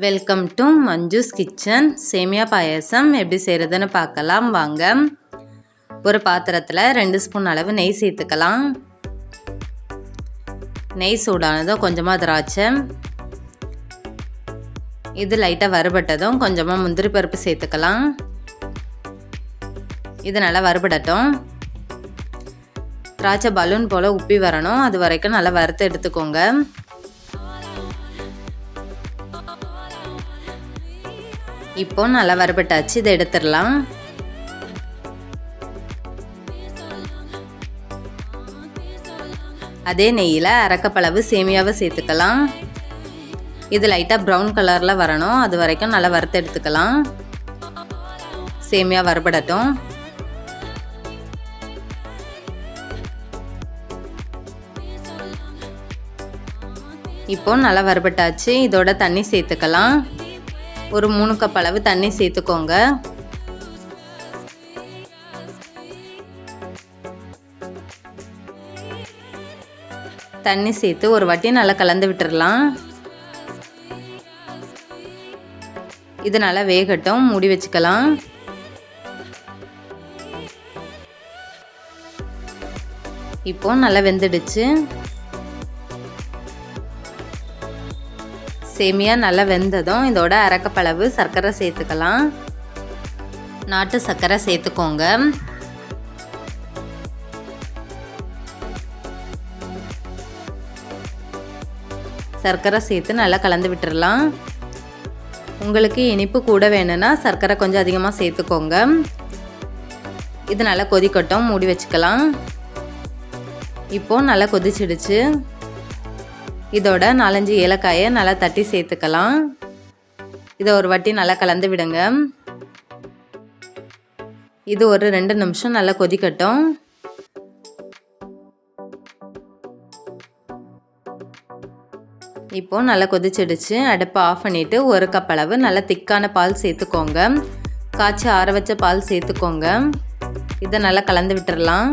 Welcome to Manju's kitchen சேமியா பாயாசம். எப்படி செய்கிறதுன்னு பார்க்கலாம். வாங்க. ஒரு பாத்திரத்தில் ரெண்டு ஸ்பூன் அளவு நெய் சேர்த்துக்கலாம். நெய் சூடானதும் கொஞ்சமாக திராட்சை. இது லைட்டாக வறுபட்டதும் கொஞ்சமாக முந்திரி பருப்பு சேர்த்துக்கலாம். இது நல்லா வறுபடட்டும். திராட்சை பலூன் போல் உப்பி வரணும். அது வரைக்கும் நல்லா வறுத்து எடுத்துக்கோங்க. இப்போ நல்லா வறுபட்டாச்சு இதை எடுத்துடலாம். அதே நெய்யில் அரைக்கப்பளவு சேமியாவை சேர்த்துக்கலாம். இது லைட்டாக ப்ரௌன் கலரில் வரணும். அது வரைக்கும் நல்லா வறுத்து எடுத்துக்கலாம். சேமியா வறுபடட்டும். இப்போ நல்லா வறுபட்டாச்சு. இதோட தண்ணி சேர்த்துக்கலாம். ஒரு மூணு கப் அளவு தண்ணி சேர்த்துக்கோங்க. தண்ணி சேர்த்து ஒரு வாட்டி நல்லா கலந்து விட்டுறலாம். இது நல்லா வேகட்டும் மூடி வச்சுக்கலாம். இப்போ நல்லா வெந்துடுச்சு. சேமியா நல்லா வெந்ததும் இதோட அரைக்கப்பளவு சர்க்கரை சேர்த்துக்கலாம். நாட்டு சர்க்கரை சேர்த்துக்கோங்க. சர்க்கரை சேர்த்து நல்லா கலந்து விட்டுடலாம் உங்களுக்கு இனிப்பு கூட வேணும்னா சர்க்கரை கொஞ்சம் அதிகமாக சேர்த்துக்கோங்க. இது நல்லா கொதிக்கட்டும் மூடி வச்சுக்கலாம். இப்போது நல்லா கொதிச்சிடுச்சு. இதோட நாலஞ்சு ஏலக்காயை நல்லா தட்டி சேர்த்துக்கலாம். இதை ஒரு வாட்டி நல்லா கலந்து விடுங்க. இது ஒரு ரெண்டு நிமிஷம் நல்லா கொதிக்கட்டும். இப்போது நல்லா கொதிச்சிடுச்சு. அடுப்பை ஆஃப் பண்ணிவிட்டு ஒரு கப் அளவு நல்லா திக்கான பால் சேர்த்துக்கோங்க. காய்ச்சி ஆற வச்ச பால் சேர்த்துக்கோங்க. இதை நல்லா கலந்து விட்டுடலாம்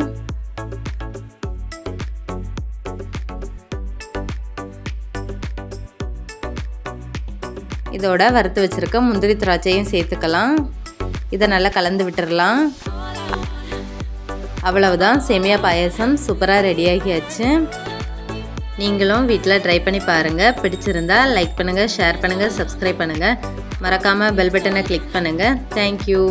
இதோட வறுத்து வச்சுருக்க முந்திரி திராட்சையும் சேர்த்துக்கலாம். இதை நல்லா கலந்து விட்டுடலாம் அவ்வளவுதான். சேமியா பாயசம் சூப்பராக ரெடியாகியாச்சு நீங்களும் வீட்டில் ட்ரை பண்ணி பாருங்கள் பிடிச்சிருந்தா லைக் பண்ணுங்கள் ஷேர் பண்ணுங்கள் சப்ஸ்கிரைப் பண்ணுங்கள் மறக்காமல் பெல் பட்டனை கிளிக் பண்ணுங்கள் தேங்க்யூ